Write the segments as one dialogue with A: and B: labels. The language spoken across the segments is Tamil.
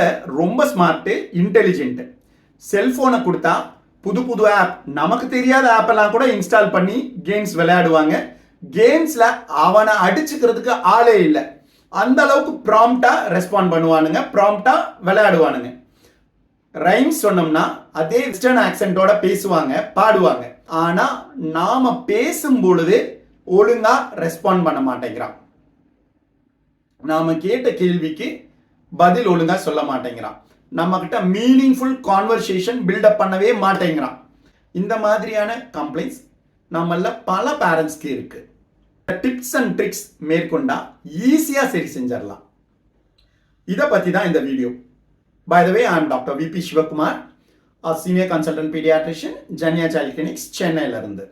A: குழந்தை ரொம்ப ஸ்மார்ட்டு இன்டெலிஜென்ட் செல்ஃபோனை கொடுத்தா புது புது ஆப் நமக்கு தெரியாத ஆப்பெல்லாம் கூட இன்ஸ்டால் பண்ணி கேம்ஸ் விளையாடுவாங்க. கேம்ஸ்ல அவனை அடிச்சுக்கிறதுக்கு ஆளே இல்லை. அந்த அளவுக்கு ப்ராம்ப்டா ரெஸ்பாண்ட் பண்ணுவானுங்க ப்ராம்ப்டா விளையாடுவானுங்க. ரைம்ஸ் சொன்னோம்னா அதே வெஸ்டர்ன் ஆக்சென்ட்டோட பேசுவாங்க பாடுவாங்க. ஆனால் நாம பேசும் பொழுது ஒழுங்கா ரெஸ்பாண்ட் பண்ண மாட்டேங்கிறான். நாம கேட்ட கேள்விக்கு பதில் ஒழுங்கா சொல்ல மாட்டேங்கிறான். நம்ம கிட்ட மீனிங்ஃபுல் கான்வர்சேஷன் பில்டப் பண்ணவே மாட்டேங்கிறான். இந்த மாதிரியான கம்ப்ளைண்ட்ஸ் நம்மள பல பேரண்ட்ஸ்க்கு இருக்கு. டிப்ஸ் அண்ட் ட்ரிக்ஸ் மேற்கொண்டா ஈஸியா சரி செஞ்சிடலாம். இதை பத்தி தான் இந்த video by the way I doctor VP Sivakumar senior consultant paediatrician Janiya child clinics சென்னையில இருந்து.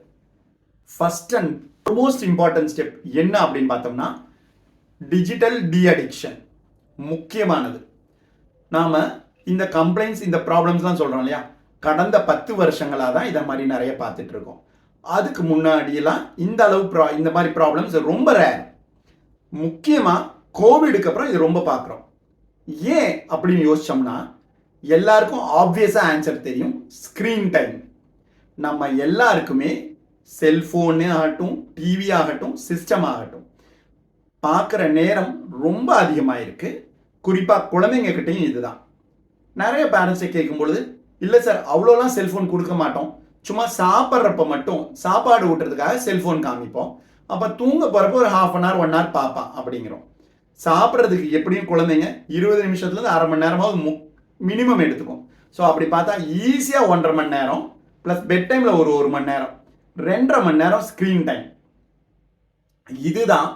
A: First and most important step என்ன அப்படின்னு பார்த்தோம்னா டிஜிட்டல் டி அடிக்ஷன் முக்கியமானது. நாம் இந்த கம்ப்ளைண்ட்ஸ் இந்த ப்ராப்ளம்ஸ்லாம் சொல்கிறோம் இல்லையா? கடந்த பத்து வருஷங்களாக தான் இதை மாதிரி நிறைய பார்த்துட்டு இருக்கோம். அதுக்கு முன்னாடியெல்லாம் இந்த அளவு ப்ரா இந்த மாதிரி ப்ராப்ளம்ஸ் ரொம்ப ரேர் முக்கியமாக கோவிடுக்கு அப்புறம் இது ரொம்ப பார்க்குறோம். ஏன் அப்படின்னு யோசிச்சோம்னா எல்லாருக்கும் ஆப்வியஸாக ஆன்சர் தெரியும். ஸ்க்ரீன் டைம் நம்ம எல்லாருக்குமே செல்ஃபோனு ஆகட்டும் டிவி ஆகட்டும் சிஸ்டம் ஆகட்டும் பார்க்குற நேரம் ரொம்ப அதிகமாக இருக்குது குறிப்பாக குழந்தைங்க கிட்டேயும் இதுதான். நிறைய பேரண்ட்ஸை கேட்கும் பொழுது இல்லை சார் அவ்வளோலாம் செல்ஃபோன் கொடுக்க மாட்டோம். சும்மா சாப்பிட்றப்ப மட்டும் சாப்பாடு ஊட்டுறதுக்காக செல்ஃபோன் காமிப்போம். அப்போ தூங்க போகிறப்ப ஒரு half an hour one hour பார்ப்பான் அப்படிங்கிறோம். சாப்பிட்றதுக்கு எப்படியும் குழந்தைங்க இருபது நிமிஷத்துலேருந்து அரை மணி நேரமாவது மு மினிமம் எடுத்துக்கும். ஸோ அப்படி பார்த்தா ஈஸியாக ஒன்றரை மணி நேரம் ப்ளஸ் பெட் டைமில் ஒரு ஒரு மணி நேரம். ரெண்டரை மணி நேரம் ஸ்க்ரீன் டைம் இதுதான்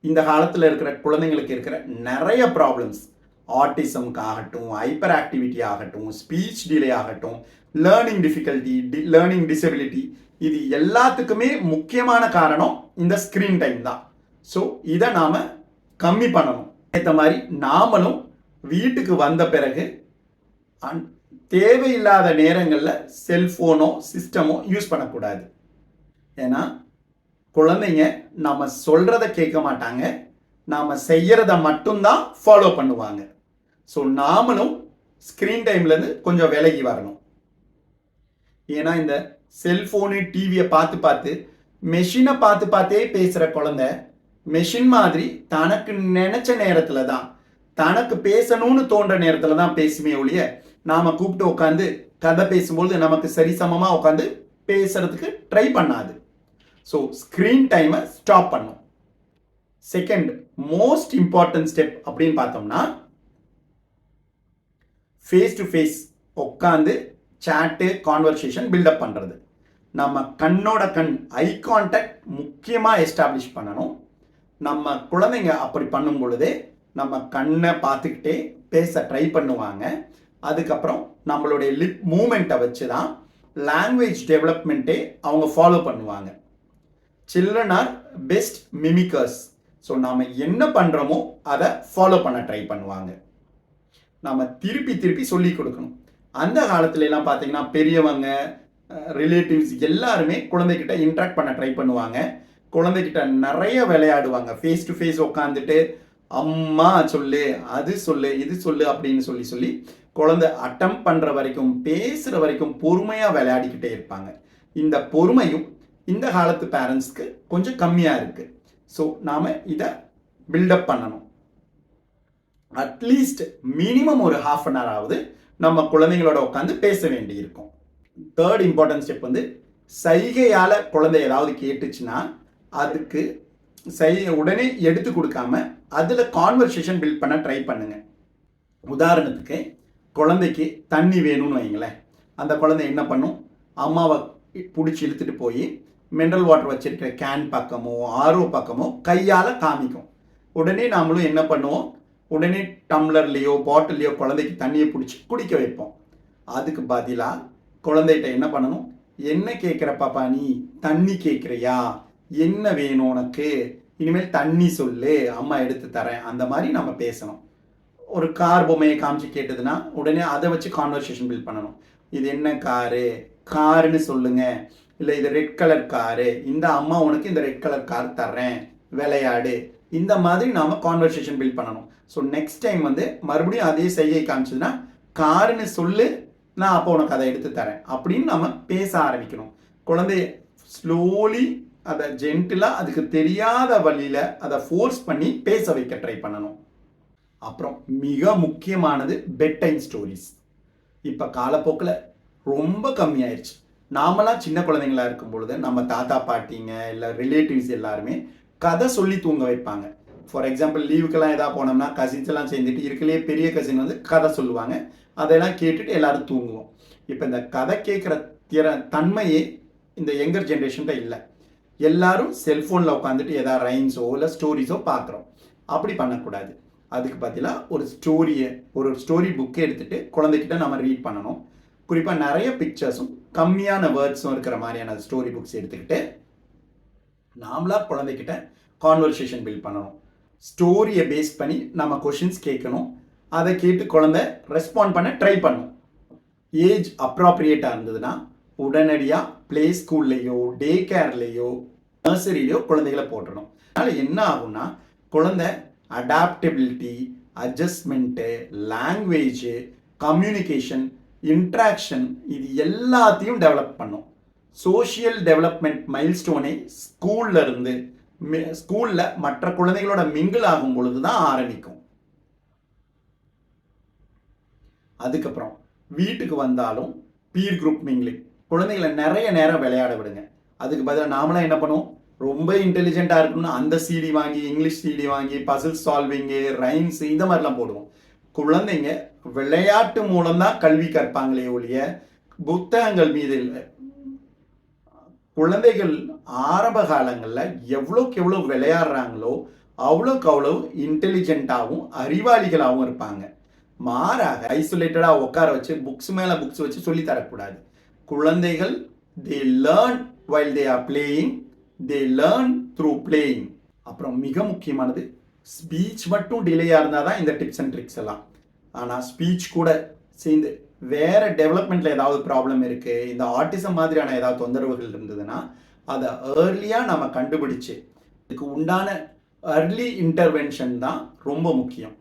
A: இந்த காலத்தில் இருக்கிற குழந்தைங்களுக்கு இருக்கிற நிறைய ப்ராப்ளம்ஸ் ஆட்டிசம்க்கு ஆகட்டும் ஹைப்பர் ஆக்டிவிட்டி ஆகட்டும் ஸ்பீச் டிலே ஆகட்டும் learning difficulty D learning disability இது எல்லாத்துக்குமே முக்கியமான காரணம் இந்த ஸ்க்ரீன் டைம் தான். ஸோ இதை நாம் கம்மி பண்ணணும். ஏற்ற மாதிரி நாமளும் வீட்டுக்கு வந்த பிறகு அன்- தேவையில்லாத நேரங்களில் செல்ஃபோனோ சிஸ்டமோ யூஸ் பண்ணக்கூடாது. ஏன்னா குழந்தைங்க நாம் சொல்கிறத கேட்க மாட்டாங்க. நாம் செய்கிறத மட்டும்தான் ஃபாலோ பண்ணுவாங்க. ஸோ நாமளும் ஸ்க்ரீன் டைம்லேருந்து கொஞ்சம் விலகி வரணும். ஏன்னா இந்த செல்ஃபோனு டிவியை பார்த்து பார்த்து மெஷினை பார்த்து பார்த்தே பேசுகிற குழந்த மெஷின் மாதிரி தனக்கு நினச்ச நேரத்தில் தான் தனக்கு பேசணும்னு தோன்ற நேரத்தில் தான் பேசுமே ஒழிய நாம் கூப்பிட்டு உட்காந்து கதை பேசும்பொழுது நமக்கு சரிசமமாக உட்காந்து பேசுறதுக்கு ட்ரை பண்ணாது. ஸோ ஸ்க்ரீன் டைமை ஸ்டாப் பண்ணும். செகண்ட் மோஸ்ட் இம்பார்ட்டன்ட் ஸ்டெப் அப்படின்னு பார்த்தோம்னா ஃபேஸ் டு ஃபேஸ் உட்காந்து சேட்டு கான்வர்சேஷன் பில்டப் பண்ணுறது நம்ம கண்ணோட கண் ஐ கான்டாக்ட் முக்கியமாக எஸ்டாப்ளிஷ் பண்ணணும். நம்ம குழந்தைங்க அப்படி பண்ணும் பொழுதே நம்ம கண்ணை பார்த்துக்கிட்டே பேச ட்ரை பண்ணுவாங்க. அதுக்கப்புறம் நம்மளுடைய லிப் மூமெண்ட்டை வச்சு தான் லாங்குவேஜ் டெவலப்மெண்ட்டே அவங்க ஃபாலோ பண்ணுவாங்க. Children are best mimickers so நாம் என்ன பண்ணுறோமோ அதை ஃபாலோ பண்ண ட்ரை பண்ணுவாங்க. நாம் திருப்பி திருப்பி சொல்லி கொடுக்கணும். அந்த காலத்துல எல்லாம் பார்த்தீங்கன்னா பெரியவங்க ரிலேட்டிவ்ஸ் எல்லாருமே குழந்தைகிட்ட இன்ட்ராக்ட் பண்ண ட்ரை பண்ணுவாங்க. குழந்தைகிட்ட நிறைய விளையாடுவாங்க. ஃபேஸ் டு ஃபேஸ் உட்காந்துட்டு அம்மா சொல்லு அது சொல்லு இது சொல்லு அப்படின்னு சொல்லி சொல்லி குழந்தை அட்டம் பண்ணுற வரைக்கும் பேசுகிற வரைக்கும் பொறுமையாக விளையாடிக்கிட்டே இருப்பாங்க. இந்த பொறுமையும் இந்த காலத்து பேரண்ட்ஸ்க்கு கொஞ்சம் கம்மியாக இருக்குது ஸோ நாம் இதை பில்டப் பண்ணணும். அட்லீஸ்ட் மினிமம் ஒரு ஹாஃப் அன் ஹவர் ஆகுது நம்ம குழந்தைங்களோட உட்காந்து பேச வேண்டி இருக்கும் தேர்ட் இம்பார்ட்டன்ட் ஸ்டெப் வந்து சைகையால் குழந்தை ஏதாவது கேட்டுச்சுன்னா அதுக்கு சை உடனே எடுத்து கொடுக்காம அதில் கான்வர்சேஷன் பில்ட் பண்ண ட்ரை பண்ணுங்க. உதாரணத்துக்கு குழந்தைக்கு தண்ணி வேணும்னு வைங்களேன் அந்த குழந்தை என்ன பண்ணும்? அம்மாவை பிடிச்சி இழுத்துட்டு போய் மினரல் வாட்டர் வச்சிருக்கிற கேன் பக்கமோ ஆர்ஓ பக்கமோ கையால் காமிக்கும். உடனே நாமளும் என்ன பண்ணுவோம்? உடனே டம்ளர்லேயோ பாட்டில்லையோ குழந்தைக்கு தண்ணியை பிடிச்சி குடிக்க வைப்போம். அதுக்கு பதிலாக குழந்தைகிட்ட என்ன பண்ணணும்? என்ன கேட்குற பாப்பா நீ? தண்ணி கேட்குறியா என்ன வேணும் உனக்கு? இனிமேல் தண்ணி சொல்லு அம்மா எடுத்து தரேன். அந்த மாதிரி நம்ம பேசணும். ஒரு கார் பொம்மையை காமிச்சு கேட்டதுன்னா உடனே அதை வச்சு கான்வர்சேஷன் பில்ட் பண்ணணும். இது என்ன காரு காருன்னு சொல்லுங்கள் இல்லை இது ரெட் கலர் காரு இந்த அம்மா உனக்கு இந்த ரெட் கலர் கார் தர்றேன் விளையாடு. இந்த மாதிரி நாம் கான்வர்சேஷன் பில்ட் பண்ணணும். ஸோ நெக்ஸ்ட் டைம் வந்து மறுபடியும் அதே செய்கை காமிச்சதுன்னா காருன்னு சொல்லு நான் அப்போ உனக்கு அதை எடுத்து தரேன். அப்படின்னு நம்ம பேச ஆரம்பிக்கணும். குழந்தைய ஸ்லோலி அதை ஜென்டிலாக அதுக்கு தெரியாத வழியில் அதை ஃபோர்ஸ் பண்ணி பேச வைக்க ட்ரை பண்ணணும். அப்புறம் மிக முக்கியமானது பெட் டைம் ஸ்டோரிஸ் இப்போ காலப்போக்கில் ரொம்ப கம்மியாயிருச்சு. நாமெல்லாம் சின்ன குழந்தைங்களா இருக்கும் பொழுது நம்ம தாத்தா பாட்டிங்க இல்லை ரிலேட்டிவ்ஸ் எல்லாருமே கதை சொல்லி தூங்க வைப்பாங்க. ஃபார் எக்ஸாம்பிள் லீவுக்கெல்லாம் எதாவது போனோம்னா கசின்ஸ் எல்லாம் சேர்ந்துட்டு இருக்கலையே பெரிய கசின் வந்து கதை சொல்லுவாங்க. அதெல்லாம் கேட்டுட்டு எல்லாரும் தூங்குவோம். இப்போ இந்த கதை கேட்குற திற தன்மையே இந்த யங்கர் ஜென்ரேஷன்கிட்ட இல்லை. எல்லாரும் செல்ஃபோனில் உட்காந்துட்டு எதாவது ரைன்ஸோ இல்லை ஸ்டோரிஸோ பார்க்குறோம் அப்படி பண்ணக்கூடாது. அதுக்கு பதிலாக ஒரு ஸ்டோரியை ஒரு ஸ்டோரி புக்கை எடுத்துகிட்டு குழந்தைகிட்ட நம்ம ரீட் பண்ணணும். குறிப்பாக நிறைய பிக்சர்ஸும் கம்மியான வேர்ட்ஸும் இருக்கிற மாதிரியான ஸ்டோரி புக்ஸ் எடுத்துக்கிட்டு நாமளா குழந்தைகிட்ட கான்வர்சேஷன் பில்ட் பண்ணணும். ஸ்டோரியை பேஸ் பண்ணி நம்ம கொஷின்ஸ் கேட்கணும். அதை கேட்டு குழந்தை ரெஸ்பாண்ட் பண்ண ட்ரை பண்ணும். ஏஜ் அப்ராப்ரியேட்டாக இருந்ததுன்னா உடனடியாக ப்ளே ஸ்கூல்லையோ டே கேர்லேயோ நர்சரிலேயோ குழந்தைகளை போட்டுடணும் அதனால் என்ன ஆகும்னா குழந்தை adaptability adjustment language communication interaction இது எல்லாத்தையும் டெவலப் பண்ணும். சோஷியல் டெவலப்மெண்ட் மைல்ஸ்டோனை ஸ்கூல்ல இருந்து ஸ்கூல்ல மற்ற குழந்தைகளோட மிங்கிள் ஆகும் பொழுது தான் ஆரம்பிக்கும். அதுக்கப்புறம் வீட்டுக்கு வந்தாலும் பீர் குரூப் மிங்கிளிங் குழந்தைகளை நிறைய நேரம் விளையாட விடுங்க. அதுக்கு பதிலாக நாமளாம் என்ன பண்ணுவோம்? ரொம்ப இன்டெலிஜென்ட்டாக இருக்கணும்னு அந்த சிடி வாங்கி இங்கிலீஷ் சிடி வாங்கி பசில் சால்விங்கு ரைம்ஸ் இந்த மாதிரிலாம் போடுவோம். குழந்தைங்க விளையாட்டு மூலம்தான் கல்வி கற்பாங்களே ஒழிய புத்தகங்கள் மீது இல்லை. குழந்தைகள் ஆரம்ப காலங்களில் எவ்வளோக்கு எவ்வளோ விளையாடுறாங்களோ அவ்வளோக்கு அவ்வளோ இன்டெலிஜென்ட்டாகவும் அறிவாளிகளாகவும் இருப்பாங்க. மாறாக ஐசோலேட்டடாக உட்கார வச்சு புக்ஸ் மேலே புக்ஸ் வச்சு சொல்லி தரக்கூடாது. குழந்தைகள் they learn while they are playing they learn through playing அப்புறம் மிக முக்கியமானது ஸ்பீச் மட்டும் டிலேயாக இருந்தால் தான் இந்த டிப்ஸ் அண்ட் ட்ரிக்ஸ் எல்லாம். ஆனால் ஸ்பீச் கூட சேர்ந்து வேறு டெவலப்மெண்ட்டில் ஏதாவது ப்ராப்ளம் இருக்குது இந்த ஆட்டிசம் மாதிரியான ஏதாவது தொந்தரவுகள் இருந்ததுன்னா அதை ஏர்லியாக நம்ம கண்டுபிடிச்சு இதுக்கு உண்டான அர்லி இன்டர்வென்ஷன் தான் ரொம்ப முக்கியம்.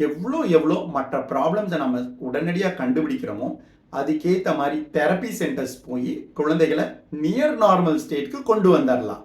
A: எவ்வளோ எவ்வளோ மற்ற ப்ராப்ளம்ஸை நம்ம உடனடியாக கண்டுபிடிக்கிறோமோ அதுக்கேற்ற மாதிரி தெரப்பி சென்டர்ஸ் போய் குழந்தைகளை நியர் நார்மல் ஸ்டேட்க்கு கொண்டு வந்துடலாம்